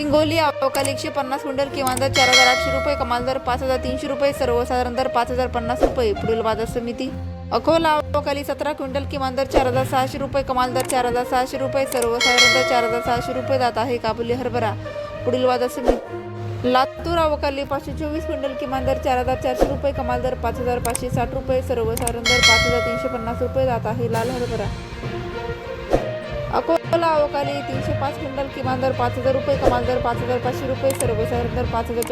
हिंगोली अवकाल एकशे पन्नास क्विंटल किमान दर चार हजार आठशे रुपये कमाल दर पाच हजार तीनशे रुपये सर्वसाधारण दर पाच हजार पन्नास रुपये पुढील बाजार समिती. अकोला अवकाली सतरा क्विंटल किमान दर चार हजार सहाशे रुपये कमाल दर चार हजार सहाशे रुपये सर्वसाधारण दर चार हजार सहाशे रुपये जात आहे काबुली हरभरा. पुढील बाजार समिती. लातूर अवकाली पाचशे चोवीस क्विंटल किमान दर चार हजार चारशे रुपये कमाल दर पाच हजार पाचशे साठ रुपये सर्वसाधारण दर पाच हजार तीनशे पन्नास रुपये जात आहे लाल हरभरा. अकोला अवकाली तीनशे पाच क्विंटल किमान दर पाच हजार रुपये कमाल दर पाच हजार पाचशे रुपये सर्वसाधारण दर पाच हजार